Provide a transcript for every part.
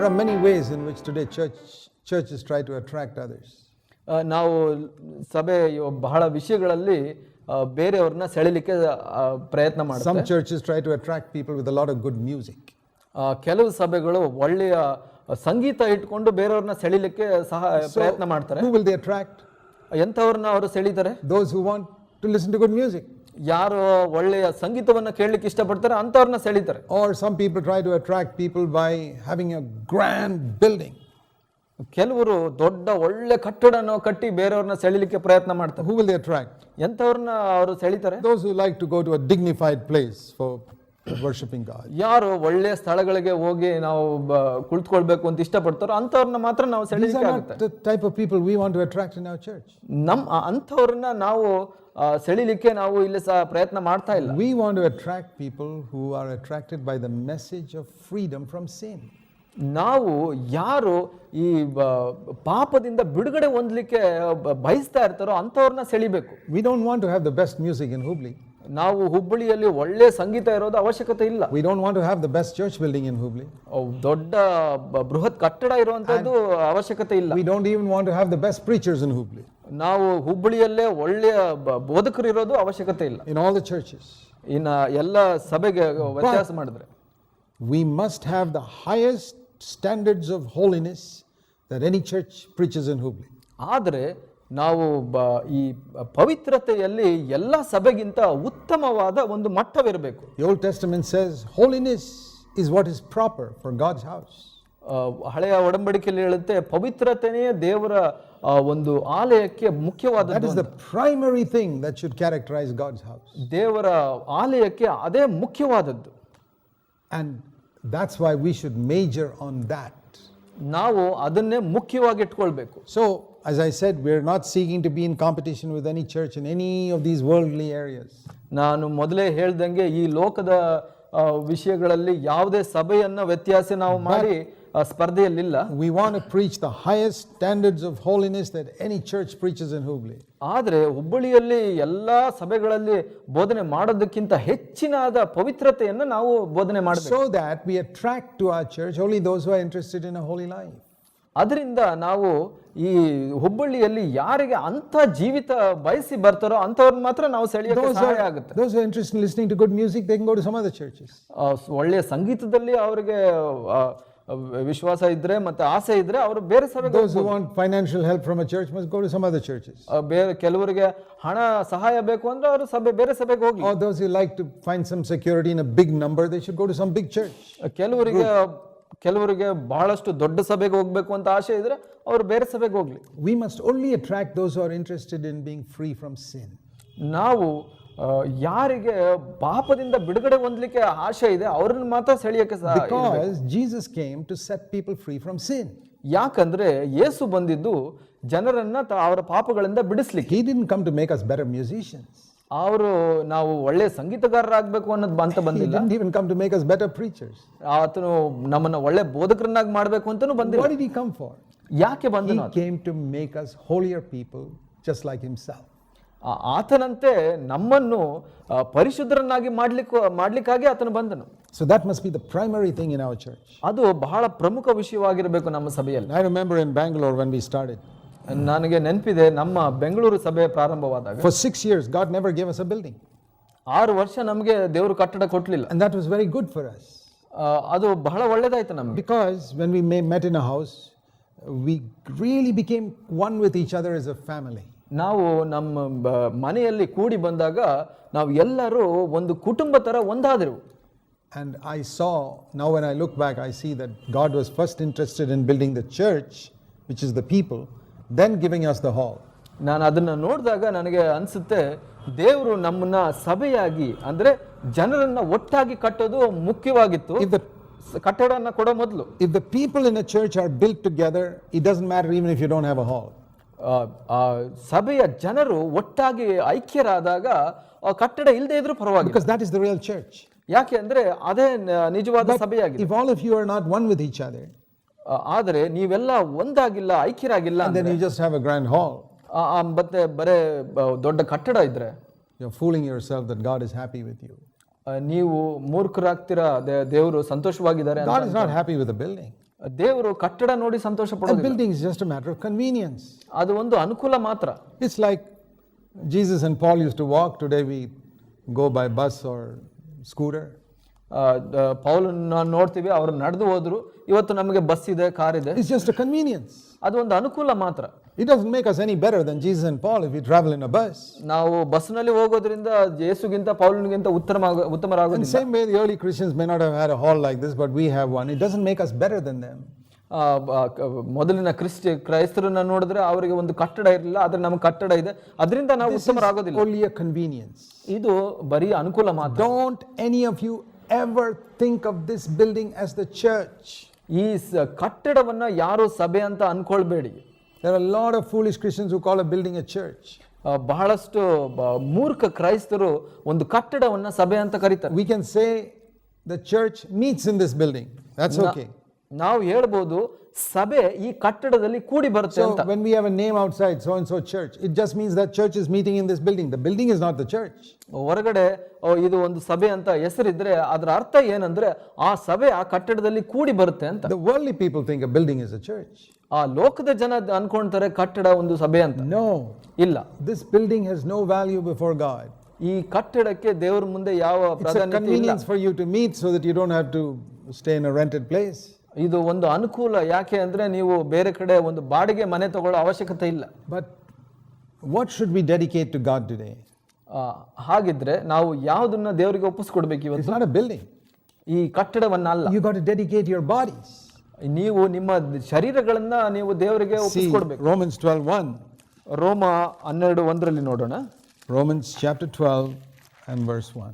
There are many ways in which today church, churches try to attract others. Uh, ನಾವು ಸಭೆ ಬಹಳ ವಿಷಯಗಳಲ್ಲಿ ಬೇರೆಯವ್ರನ್ನ ಸೆಳಿಲಿಕ್ಕೆ ಪ್ರಯತ್ನ ಮಾಡ್ತಾರೆ ಕೆಲವು ಸಭೆಗಳು ಒಳ್ಳೆಯ ಸಂಗೀತ ಇಟ್ಕೊಂಡು ಬೇರೆಯವ್ರನ್ನ ಸೆಳಿಲಿಕ್ಕೆ ಸಹ ಪ್ರಯತ್ನ ಮಾಡ್ತಾರೆ. ಎಂಥವ್ರನ್ನ ಅವರು ಸೆಳಿತಾರೆ? Those who want to listen to good music ಯಾರು ಒಳ್ಳೆಯ ಸಂಗೀತವನ್ನು ಕೇಳಲಿಕ್ಕೆ ಇಷ್ಟಪಡ್ತಾರೆ ಅಂಥವ್ರನ್ನ ಸೆಳೀತಾರೆ. Are some people try to attract people by having a grand building ಕೆಲವರು ದೊಡ್ಡ ಒಳ್ಳೆ ಕಟ್ಟಡನ ಕಟ್ಟಿ ಬೇರೆಯವ್ರನ್ನ ಸೆಳೀಲಿಕ್ಕೆ ಪ್ರಯತ್ನ ಮಾಡ್ತಾರೆ. ಹೂ ದೇ ಅಟ್ರಾಕ್ಟ್ ಎಂಥವ್ರನ್ನ ಅವರು ಸೆಳಿತಾರೆ? Those you like to go to a dignified place for worshipping God ಯಾರು ಒಳ್ಳೆ ಸ್ಥಳಗಳಿಗೆ ಹೋಗಿ ನಾವು ಕುಳಿತುಕೊಳ್ಬೇಕು ಅಂತ ಇಷ್ಟಪಡ್ತಾರೋ ಅಂಥವ್ರನ್ನ ಮಾತ್ರ ನಾವು ಸೆಳೆಯಲಿಕ್ಕೆ type of people we want to attract in our church ನಮ್ಮ ಅಂಥವ್ರನ್ನ ನಾವು ಸೆಳಿಲಿಕ್ಕೆ ನಾವು ಇಲ್ಲಿ ಸಹ ಪ್ರಯತ್ನ ಮಾಡ್ತಾ ಇಲ್ಲ. We want to attract people who are attracted by the message of freedom from same ನಾವು ಯಾರು ಈ ಪಾಪದಿಂದ ಬಿಡುಗಡೆ ಹೊಂದಲಿಕ್ಕೆ ಬಯಸ್ತಾ ಇರ್ತಾರೋ ಅಂಥವ್ರನ್ನ ಸೆಳಿಬೇಕು. We don't want to have the best music in Hubli ನಾವು ಹುಬ್ಬಳ್ಳಿಯಲ್ಲಿ ಒಳ್ಳೆ ಸಂಗೀತ ಇರೋದು ಅವಶ್ಯಕತೆ ಇಲ್ಲ. We don't want to have the best church building in Hubli ದೊಡ್ಡ ಬೃಹತ್ ಕಟ್ಟಡ ಇರುವಂತದ್ದು ಅವಶ್ಯಕತೆ ಇಲ್ಲ. We don't even want to have the best preachers in Hubli ನಾವು ಹುಬ್ಬಳ್ಳಿಯಲ್ಲೇ ಒಳ್ಳೆಯ ಬೋಧಕರು ಇರೋದು ಅವಶ್ಯಕತೆ ಇಲ್ಲ. ಇನ್ ಆಲ್ ದ ಚರ್ಚಸ್ ಇನ್ನ ಎಲ್ಲ ಸಭೆಗೆ ವ್ಯತ್ಯಾಸ ಮಾಡಿದ್ರೆ. We must have the highest standards of holiness that any church preachers in Hubli ಆದರೆ ನಾವು ಬ ಈ ಪವಿತ್ರತೆಯಲ್ಲಿ ಎಲ್ಲ ಸಭೆಗಿಂತ ಉತ್ತಮವಾದ ಒಂದು ಮಟ್ಟವಿರಬೇಕು The Old Testament says holiness is what is proper for God's house. ಆ, ಹಳೆಯ ಒಡಂಬಡಿಕೆಯಲ್ಲಿ ಹೇಳುತ್ತೆ ಪವಿತ್ರತೆಯೇ ದೇವರ ಆ, ಒಂದು ಆಲಯಕ್ಕೆ That ಮುಖ್ಯವಾದದ್ದು is the primary thing that should characterize God's house. ದೇವರ ಆಲಯಕ್ಕೆ ಅದೇ ಮುಖ್ಯವಾದದ್ದು And that's why we should major on that. ನಾವು ಅದನ್ನೇ ಮುಖ್ಯವಾಗಿ ಇಟ್ಕೊಳ್ಬೇಕು So, as I said, we're not seeking to be in competition with any church in any of these worldly areas. ನಾನು ಮೊದಲೇ ಹೇಳ್ದಂಗೆ ಈ ಲೋಕದ ವಿಷಯಗಳಲ್ಲಿ ಯಾವುದೇ ಸಭೆಯನ್ನು ವ್ಯತ್ಯಾಸ ನಾವು ಮಾಡಿ ಸ್ಪರ್ಧೆಯಲ್ಲಿಲ್ಲ We want to preach the highest standards of holiness that any church preaches in Hubli. ಆದರೆ ಹುಬ್ಬಳ್ಳಿಯಲ್ಲಿ ಎಲ್ಲ ಸಭೆಗಳಲ್ಲಿ ಬೋಧನೆ ಮಾಡೋದಕ್ಕಿಂತ ಹೆಚ್ಚಿನಾದ ಪವಿತ್ರತೆಯನ್ನು ನಾವು ಬೋಧನೆ ಮಾಡಬೇಕು So that we attract to our church only those who are interested in a holy life. ಅದರಿಂದ ನಾವು ಈ ಹುಬ್ಬಳ್ಳಿಯಲ್ಲಿ ಯಾರಿಗೆ ಅಂಥ ಜೀವಿತ ಬಯಸಿ ಬರ್ತಾರೋ ಅಂಥವ್ರನ್ನ ಮಾತ್ರ ನಾವು ಸೆಳೆಯೋಕೆ ಸಹಾಯ ಆಗುತ್ತೆ those who are interested in listening to good music, they can go to some other churches. ಆ, ಸ್- ಒಳ್ಳೆಯ ಸಂಗೀತದಲ್ಲಿ ಅವರಿಗೆ ವಿಶ್ವಾಸ ಇದ್ರೆ ಮತ್ತೆ ಆಸೆ ಇದ್ರೆ ಅವರು ಬೇರೆ financial help from church some other churches ಬೇರೆ ಕೆಲವರಿಗೆ ಹಣ ಸಹಾಯ ಬೇಕು ಅಂದ್ರೆ ಅವರು ಸಭೆ ಬೇರೆ ಸಭೆಗೆ ಹೋಗಿ. Those you like to fine some security in big number they should go to big church ಕೆಲವರಿಗೆ ಕೆಲವರಿಗೆ ಬಹಳಷ್ಟು ದೊಡ್ಡ ಸಭೆಗೆ ಹೋಗ್ಬೇಕು ಅಂತ ಆಸೆ ಇದ್ರೆ ಅವರು ಬೇರೆ ಸಭೆಗೆ ಹೋಗ್ಲಿ. We must only attract those are interested in being free from sin ನಾವು ಯಾರಿಗೆ ಪಾಪದಿಂದ ಬಿಡುಗಡೆ ಹೊಂದಲಿಕ್ಕೆ ಆಶೆ ಇದೆ ಅವ್ರನ್ನ ಮಾತ್ರ ಸೆಳೆಯಕ್ಕೆ Jesus came to set people free from sin ಯಾಕಂದ್ರೆ ಯೇಸು ಬಂದಿದ್ದು ಜನರನ್ನ ಅವರ ಪಾಪಗಳಿಂದ ಬಿಡಿಸ್ಲಿಕ್ಕೆ. He didn't come to make us better musician ಅವರು ನಾವು ಒಳ್ಳೆ ಸಂಗೀತಗಾರರಾಗಬೇಕು ಅನ್ನೋದು ಅಂತ ಬಂದಿಲ್ಲ. Even come to make us better preachers ಆತನು ನಮ್ಮನ್ನ ಒಳ್ಳೆ ಬೋಧಕರನ್ನಾಗಿ ಮಾಡಬೇಕು ಅಂತಾನು ಬಂದಿಲ್ಲ. What is he come for ಯಾಕೆ ಬಂದನು he came to make us holier people just like himself ಆತನಂತೆ ನಮ್ಮನ್ನು ಪರಿಶುದ್ಧರನ್ನಾಗಿ ಮಾಡ್ಲಿಕ್ಕೆ ಮಾಡ್ಲಿಕ್ಕಾಗಿ ಆತನು ಬಂದನು. So that must be the primary thing in our church ಅದು ಬಹಳ ಪ್ರಮುಖ ವಿಷಯವಾಗಿರಬೇಕು ನಮ್ಮ ಸಭೆಯಲ್ಲಿ. I remember in Bangalore when we start ನನಗೆ ನೆನಪಿದೆ ನಮ್ಮ ಬೆಂಗಳೂರು ಸಭೆ ಪ್ರಾರಂಭವಾದಾಗ. For six years God never gave us a building ಆರು ವರ್ಷ ನಮಗೆ ದೇವರು ಕಟ್ಟಡ ಕೊಟ್ಟಲಿಲ್ಲ and that was very good for us ಅದು ಬಹಳ ಒಳ್ಳೇದಾಯ್ತು ನಮ್ಗೆ. Because when we may met in a house we really became one with each other is a family ನಾವು ನಮ್ಮ ಮನೆಯಲ್ಲಿ ಕೂಡಿ ಬಂದಾಗ ನಾವು ಎಲ್ಲರೂ ಒಂದು ಕುಟುಂಬ ಥರ ಒಂದಾದರು. And I saw now when I look back I see that God was first interested in building the church which is the people then giving us the hall ನಾನು ಅದನ್ನು ನೋಡಿದಾಗ ನನಗೆ ಅನಿಸುತ್ತೆ ದೇವರು ನಮ್ಮನ್ನ ಸಭೆಯಾಗಿ ಅಂದರೆ ಜನರನ್ನು ಒಟ್ಟಾಗಿ ಕಟ್ಟೋದು ಮುಖ್ಯವಾಗಿತ್ತು. ಇಫ್ ದ ಕಟ್ಟಡನ ಕೊಡೋ ಮೊದಲು. If the people in a church are built together it does matter even if you don't have a hall ಸಭೆಯ ಜನರು ಒಟ್ಟಾಗಿ ಐಕ್ಯರಾದಾಗ ಕಟ್ಟಡ ಇಲ್ಲದೆ ಇದ್ರೂ ಪರವಾಗಿಲ್ಲ that is the real church. ಯಾಕೆ ಅಂದ್ರೆ ಅದೇ ನಿಜವಾದ ಸಭೆಯಾಗಿದೆ if all of you are not one with each other ಆದರೆ ನೀವೆಲ್ಲ ಒಂದಾಗಿಲ್ಲ ಐಕ್ಯರಾಗಿಲ್ಲ ಅಂದ್ರೆ, you just have a grand ಆ, ಮತ್ತೆ ಬರೇ ದೊಡ್ಡ ಕಟ್ಟಡ ಇದ್ರೆ you're fooling yourself self that God is happy with you ನೀವು ಮೂರ್ಖರಾಗ್ತೀರಾ ದೇವರು ಸಂತೋಷವಾಗಿದ್ದಾರೆ is not happy with the building. ದೇವರು ಕಟ್ಟಡ ನೋಡಿ ಸಂತೋಷ A ಪಡೋದಿಲ್ಲ building is just a matter of convenience. ಅದು ಒಂದು ಅನುಕೂಲ ಮಾತ್ರ It's like Jesus and Paul used to walk, today we go by bus or scooter. ಪೌಲನ್ನ ನೋಡ್ತೀವಿ ಅವರು ನಡೆದು ಹೋದ್ರು. ಇವತ್ತು ನಮಗೆ ಬಸ್ ಇದೆ ಕಾರ್ ಇದೆ. ಇಟ್ಸ್ ಜಸ್ಟ್ ಕನ್ವೀನಿಯನ್ಸ್ ಅದು ಒಂದು ಅನುಕೂಲ ಮಾತ್ರ. It does make us any better than Jesus and Paul if we travel in a bus ನಾವು ಬಸ್ನಲ್ಲಿ ಹೋಗೋದ್ರಿಂದ ಯೇಸುಗಿಂತ ಪೌಲನಿಗಿಂತ ಉತ್ತಮ ಉತ್ತಮರಾಗುತ್ತೆ same way the early Christians may not have had a hall like this but we have one it doesn't make us better than them ಮೊದಲಿನ ಕ್ರಿಸ್ಟ ಕ್ರೈಸ್ತರನ್ನ ನೋಡಿದ್ರೆ ಅವರಿಗೆ ಒಂದು ಕಟ್ಟಡ ಇರಲಿಲ್ಲ ಆದರೆ ನಮಗೆ ಕಟ್ಟಡ ಇದೆ. ಅದರಿಂದ ನಾವು ಉತ್ತಮರಾಗೋದಿಲ್ಲ. ಓನ್ಲಿ ಅ ಕನ್ವೀನಿಯನ್ಸ್ ಇದು ಬರೀ ಅನುಕೂಲ ಮಾತ್ರ. Don't any of you ever think of this building as the church. ಈ kattadavanna ಕಟ್ಟಡವನ್ನ ಯಾರು ಸಭೆ ಅಂತ ಅನ್ಕೊಳ್ಬೇಡಿ There are a lot of foolish Christians who call a building a church. ಆ, ಬಹಳಷ್ಟು ಬ- ಮೂರ್ಖ ಕ್ರೈಸ್ತರು ಒಂದು ಕಟ್ಟಡವನ್ನ ಸಭೆ ಅಂತ ಕರೀತಾರೆ We can say the church meets in this building. That's okay. ನಾವು ಹೇಳ್ಬೋದು ಸಭೆ ಈ ಕಟ್ಟಡದಲ್ಲಿ ಕೂಡಿ ಬರುತ್ತೆ So ಅಂತ when we have a name outside, so and so church, it just means that church is meeting in this building. The building is not the church. ಹೊರಗಡೆ ಓ, ಇದು ಒಂದು ಸಭೆ ಅಂತ ಹೆಸರಿದ್ರೆ ಅದರ ಅರ್ಥ ಏನಂದ್ರೆ ಆ ಸಭೆ ಆ ಕಟ್ಟಡದಲ್ಲಿ ಕೂಡಿ ಬರುತ್ತೆ ಅಂತ The worldly people think a building is a church. ಆ ಲೋಕದ ಜನ ಅನ್ಕೊಂತಾರೆ ಕಟ್ಟಡ ಒಂದು ಸಭೆ ಅಂತ No, ಇಲ್ಲ this building has no value before God. ಈ ಕಟ್ಟಡಕ್ಕೆ ದೇವರ ಮುಂದೆ ಯಾವ for you to meet so that you don't have to stay in rented place ಇದು ಒಂದು ಅನುಕೂಲ. ಯಾಕೆ ಅಂದರೆ ನೀವು ಬೇರೆ ಕಡೆ ಒಂದು ಬಾಡಿಗೆ ಮನೆ ತಗೊಳ್ಳೋ ಅವಶ್ಯಕತೆ ಇಲ್ಲ. But what should be dedicate to God today ಹಾಗಿದ್ರೆ ನಾವು ಯಾವುದನ್ನ ದೇವರಿಗೆ ಒಪ್ಪಿಸ್ಕೊಡ್ಬೇಕು ಇವತ್ತು? ನಾಟ್ ಅ ಬಿಲ್ಡಿಂಗ್ ಈ ಕಟ್ಟಡವನ್ನ you got dedicate your body ನೀವು ನಿಮ್ಮ ಶರೀರಗಳನ್ನ ನೀವು ದೇವರಿಗೆ ಒಪ್ಪಿಸ್ಕೊಡ್ಬೇಕು. ರೋಮನ್ಸ್ ಟ್ವೆಲ್ ಒನ್ ರೋಮ ಹನ್ನೆರಡು ಒಂದರಲ್ಲಿ ನೋಡೋಣ. Romans chapter 12 and verse 1.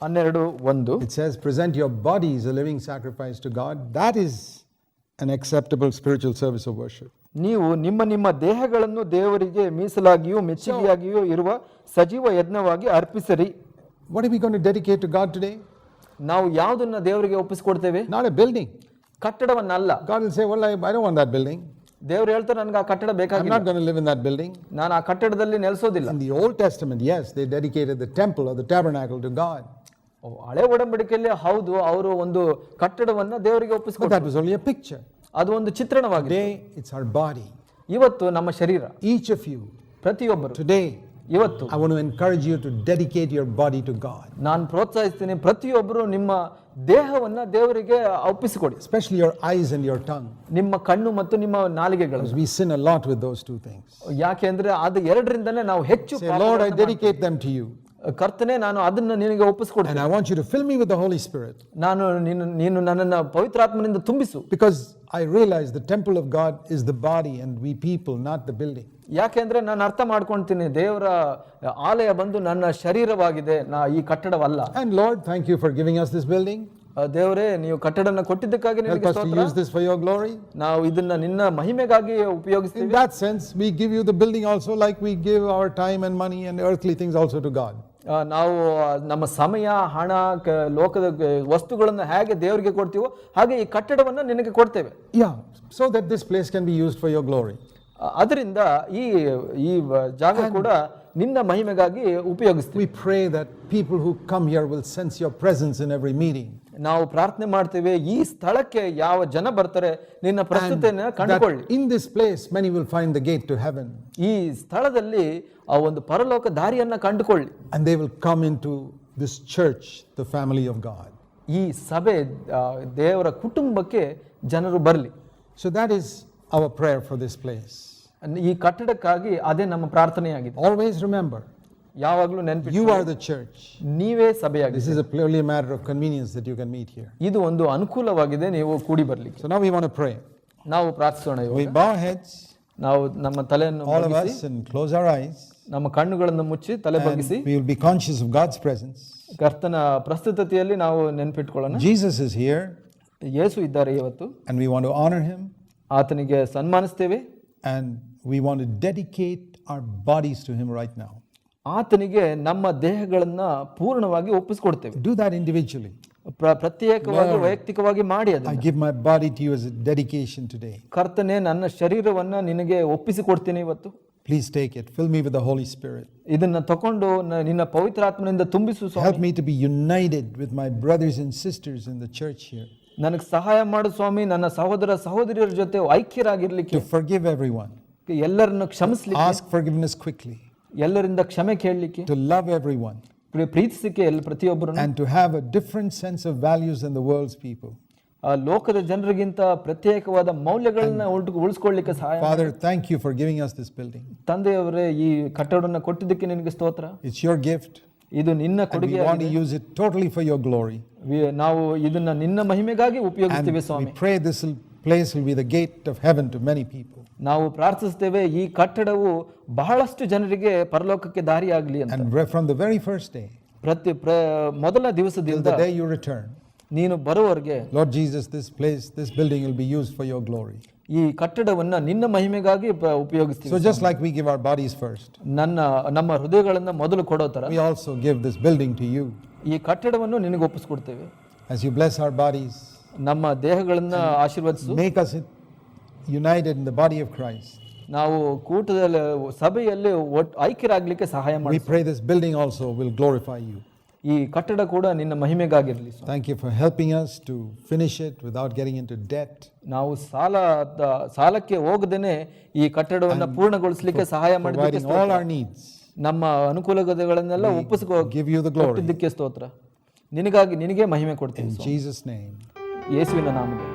ಹನ್ನೆರಡು ಒಂದು It says, Present your bodies a living sacrifice to God. That is an acceptable spiritual service of worship. ನೀವು ನಿಮ್ಮ ನಿಮ್ಮ ದೇಹಗಳನ್ನು ದೇವರಿಗೆ ಮೀಸಲಾಗಿಯೂ ಮೆಚ್ಚುಗೆಯಾಗಿಯೂ ಇರುವ ಸಜೀವ ಯಜ್ಞವಾಗಿ ಅರ್ಪಿಸಿರಿ What are we going to dedicate to God today? ನಾವು ಯಾವುದನ್ನ ದೇವರಿಗೆ ಒಪ್ಪಿಸ್ಕೊಡ್ತೇವೆ Not a building. ಕಟ್ಟಡವನ್ನಲ್ಲ God will say, Well, I, I don't want that building. ದೇವ್ರು ಹೇಳ್ತಾರೆ ನನಗೆ ಆ ಕಟ್ಟಡ I'm ಬೇಕಾಗಿಲ್ಲ not going to live in that building. ನಾನು ಆ ಕಟ್ಟಡದಲ್ಲಿ ನೆಲೆಸೋದಿಲ್ಲ In the Old Testament, yes, they dedicated the temple or the tabernacle to God. ಓ, ಹಳೆ ಒಡಂಬಡಿಕೆಯಲ್ಲಿ ಹೌದು ಅವರು ಒಂದು ಕಟ್ಟಡವನ್ನ ದೇವರಿಗೆ But ಒಪ್ಪಿಸ್ಕೊಡ್ತಾರೆ that was only a picture. ಅದು ಒಂದು ಚಿತ್ರಣವಾಗಿದೆ ಇಟ್ಸ್ it's our body. ಇವತ್ತು ನಮ್ಮ ಶರೀರ Each of you, ಪ್ರತಿಯೊಬ್ಬರು today, ಇವತ್ತು I want to encourage you to dedicate your body to God, ನಾನು ಪ್ರೋತ್ಸಾಹಿಸ್ತೀನಿ ಪ್ರತಿಯೊಬ್ಬರು ನಿಮ್ಮ ದೇಹವನ್ನ ದೇವರಿಗೆ ಒಪ್ಪಿಸಿಕೊಡಿ especially your eyes and your tongue. ನಿಮ್ಮ ಕಣ್ಣು ಮತ್ತು ನಿಮ್ಮ ನಾಲಿಗೆಗಳು Because we sin a lot with those two things. ಯಾಕೆ ಅಂದ್ರೆ ಅದು ಎರಡರಿಂದನೇ ನಾವು ಹೆಚ್ಚು Say, ಪಾಪಗಳನ್ನ Lord, I ಮಾಡ್ತೀವಿ. dedicate them to you. ಕರ್ತನೆ ನಾನು ಅದನ್ನ ನಿನಗೆ ಒಪ್ಪಿಸ್ಕೊಡ್ತೀನಿ And I want you to fill me with the Holy Spirit. ನಾನು ನೀನು ನೀನು ನನ್ನನ್ನು ಪವಿತ್ರಾತ್ಮನಿಂದ ತುಂಬಿಸು Because I realize the temple of God is the body and we people, not the building. ಯಾಕೆಂದ್ರೆ ನಾನು ಅರ್ಥ ಮಾಡ್ಕೊಳ್ತೀನಿ ದೇವರ ಆಲಯ ಬಂದು ನನ್ನ ಶರೀರವಾಗಿದೆ ನಾ ಈ ಕಟ್ಟಡವಲ್ಲ And Lord, thank you for giving us this building. ಆ, ದೇವರೇ ನೀವು ಕಟ್ಟಡನ ಕೊಟ್ಟಿದ್ದಕ್ಕಾಗಿ Help ನಿನಗೆ us to ಸ್ತೋತ್ರ. use this for your glory. ನಾವು ಇದನ್ನ ನಿನ್ನ ಮಹಿಮೆಗಾಗಿ In ಉಪಯೋಗಿಸ್ತೀವಿ that sense, we give you the building also like we give our time and money and earthly things also to God. ಆ, ನಾವು ನಮ್ಮ ಸಮಯ ಹಣ ಕ- ಲೋಕದ ವಸ್ತುಗಳನ್ನು ಹೇಗೆ ದೇವರಿಗೆ ಕೊಡ್ತೀವೋ ಹಾಗೆ ಈ ಕಟ್ಟಡವನ್ನು ನಿನಗೆ ಕೊಡ್ತೇವೆ. Yeah so that this place can be used for your glory ಅದರಿಂದ ಈ ಈ ಜಾಗ ಕೂಡ ನಿನ್ನ ಮಹಿಮೆಗಾಗಿ ಉಪಯೋಗಿಸ್ತೀವಿ We pray that people who come here will sense your presence in every meeting. ನಾವು ಪ್ರಾರ್ಥನೆ ಮಾಡ್ತೇವೆ ಈ ಸ್ಥಳಕ್ಕೆ ಯಾವ ಜನ ಬರ್ತಾರೆ ನಿನ್ನ ಪ್ರಸ್ತುತೆಯನ್ನ That ಕಂಡುಕೊಳ್ಳಿ in this place, many will find the gate to heaven ಈ ಸ್ಥಳದಲ್ಲಿ ಆ ಒಂದು ಪರಲೋಕ ದಾರಿಯನ್ನ ಕಂಡುಕೊಳ್ಳಿ and they will come into this church, the family of God. ಈ ಸಭೆ ಆ, ದೇವರ ಕುಟುಂಬಕ್ಕೆ ಜನರು ಬರಲಿ So that is our prayer for this place. ಈ ಕಟ್ಟಡಕ್ಕಾಗಿ ಅದೇ ನಮ್ಮ ಪ್ರಾರ್ಥನೆಯಾಗಿದೆ. ಆಲ್ವೇಸ್ ರಿಮೆಂಬರ್ ಯಾವಾಗಲೂ ನೆನಪು ಯು ಆರ್ ದ ಚರ್ಚ್ ನೀವೇ ಸಭೆಯಾಗಿ. This is a purely matter of convenience that you can meet here ಇದು ಒಂದು ಅನುಕೂಲವಾಗಿದೆ ನೀವು ಕೂಡಿ ಬರಲಿಕ್ಕೆ. ಸೊ ನಾವು ವಿ ವಾಂಟ್ ಟು ಪ್ರೇ ನಾವು ಪ್ರಾರ್ಥಿಸೋಣ ಯೋಗ ವಿ ಬೌ ಹೆಡ್ಸ್ ನಾವು ನಮ್ಮ ತಲೆಯನ್ನು all of us and close our eyes ನಮ್ಮ ಕಣ್ಣುಗಳನ್ನು ಮುಚ್ಚಿ ತಲೆ ಬಗ್ಗಿಸಿ. We will be conscious of God's presence ಕರ್ತನ ಪ್ರಸ್ತುತತೆಯಲ್ಲಿ ನಾವು ನೆನಪಿಟ್ಕೊಳ್ಳೋಣ. ಜೀಸಸ್ ಇಸ್ ಹಿಯರ್ ಯೇಸು ಇದ್ದಾರೆ ಇವತ್ತು. And we want to honour him ಆತನಿಗೆ ಸನ್ಮಾನಿಸುತ್ತೇವೆ and we want to dedicate our bodies to him right now. ಆತನಿಗೆ ನಮ್ಮ ದೇಹಗಳನ್ನ ಪೂರ್ಣವಾಗಿ ಒಪ್ಪಿಸ್ಕೊಡ್ತೇವೆ Do that individually. ಪ್ರ- ಪ್ರತ್ಯೇಕವಾಗಿ ವೈಯಕ್ತಿಕವಾಗಿ ಮಾಡಿ I ಅದನ್ನ give my body to you as a dedication today. ಕರ್ತನೆ ನನ್ನ ಶರೀರವನ್ನ ನಿನಗೆ ಒಪ್ಪಿಸಿಕೊಡ್ತೀನಿ ಇವತ್ತು Please take it. Fill me with the Holy Spirit. ಇದನ್ನ ತಕೊಂಡು ನ- ನಿನ್ನ ಪವಿತ್ರಾತ್ಮನಿಂದ ತುಂಬಿಸು ಸ್ವಾಮಿ. Help me to be united with my brothers and sisters in the church here. ನನಗೆ ಸಹಾಯ ಮಾಡು ಸ್ವಾಮಿ ನನ್ನ ಸಹೋದರ ಸಹೋದರಿಯರ ಜೊತೆ ಐಕ್ಯರಾಗಿರ್ಲಿಕ್ಕೆ to forgive everyone, ಎಲ್ಲರನ್ನು ಕ್ಷಮಿಸ್ಲಿಕ್ಕೆ ask forgiveness quickly, ಎಲ್ಲರಿಂದ ಕ್ಷಮೆ ಕೇಳಲಿಕ್ಕೆ to love everyone, ಪ್ರೀತಿಸಿಕೆ ಎಲ್ಲ ಪ್ರತಿಯೊಬ್ಬರನ್ನು and to have a different sense of values than the world's people. ಆ ಲೋಕದ ಜನರಿಗಿಂತ ಪ್ರತ್ಯೇಕವಾದ ಮೌಲ್ಯಗಳನ್ನ ಉಳ್ಟು ಉಳಿಸ್ಕೊಳ್ಳಿಕ್ಕೆ ಸಹಾಯ Father, thank you for giving us this building. ತಂದೆಯವರೇ ಈ ಕಟ್ಟಡವನ್ನು ಕೊಟ್ಟಿದ್ದಕ್ಕೆ ನಿನಗೆ ಸ್ತೋತ್ರ It's your gift, ಇದು ನಿನ್ನ and we ಕೊಡುಗೆ want to use it totally for your glory. V- ನಾವು ಇದನ್ನ ನಿನ್ನ ಮಹಿಮೆಗಾಗಿ ಉಪಯೋಗಿಸ್ತೀವಿ We Swami pray this will- place will be the gate of heaven to many people. ನಾವು ಪ್ರಾರ್ಥಿಸ್ತೇವೆ ಈ ಕಟ್ಟಡವು ಬಹಳಷ್ಟು ಜನರಿಗೆ ಪರಲೋಕಕ್ಕೆ ದಾರಿಯಾಗಲಿ ಅಂತ And re- from the very first day, ಪ್ರತಿ ಪ್ರ ಮೊದಲ till ದಿವಸದಿಂದ the day you return, ನೀನು ಬರುವವರೆಗೆ Lord Jesus, this place, this building will be used for your glory. ಈ ಕಟ್ಟಡವನ್ನ ನಿನ್ನ ಮಹಿಮೆಗಾಗಿ ಪ- ಉಪಯೋಗಿಸ್ತೀವಿ So just like we give our bodies first, ನನ್ನ ನಮ್ಮ ಹೃದಯಗಳನ್ನ ಮೊದಲು ಕೊಡೋ ತರ we also give this building to you. ಈ ಕಟ್ಟಡವನ್ನು ನಿನಗೆ ಒಪ್ಪಿಸ್ಕೊಡ್ತೇವೆ As you bless our bodies, ನಮ್ಮ ದೇಹಗಳನ್ನು ಆಶೀರ್ವದಿಸು. Make us united in the body of Christ ನಾವು ಕೂಟದಲ್ಲಿ ಸಭೆಯಲ್ಲಿ ಒಟ್ಟು ಐಕ್ಯರಾಗಲಿಕ್ಕೆ ಸಹಾಯ ಮಾಡಿ pray this building also will glorify you ಈ ಕಟ್ಟಡ ಕೂಡ ನಿನ್ನ ಮಹಿಮೆಗಾಗಿರಲಿ thank you for helping us to finish it without getting into debt ನಾವು ಸಾಲ ಸಾಲಕ್ಕೆ ಹೋಗದೇನೆ ಈ ಕಟ್ಟಡವನ್ನು ಪೂರ್ಣಗೊಳಿಸಲಿಕ್ಕೆ ಸಹಾಯ ಮಾಡಿ ಆಲ್ ಆರ್ ನೀಡ್ಸ್ ನಮ್ಮ ಅನುಕೂಲಗಳನ್ನೆಲ್ಲ ಒಪ್ಪಿಸ್ಕೋ ಗಿವ್ ಯು ದ ಗ್ಲೋರಿ ಇದಕ್ಕೆ ಸ್ತೋತ್ರ. ನಿನಗಾಗಿ ನಿನಗೆ ಮಹಿಮೆ ಕೊಡ್ತೀನಿ ಜೀಸಸ್ ನೇಮ್ యేసువిన నామమే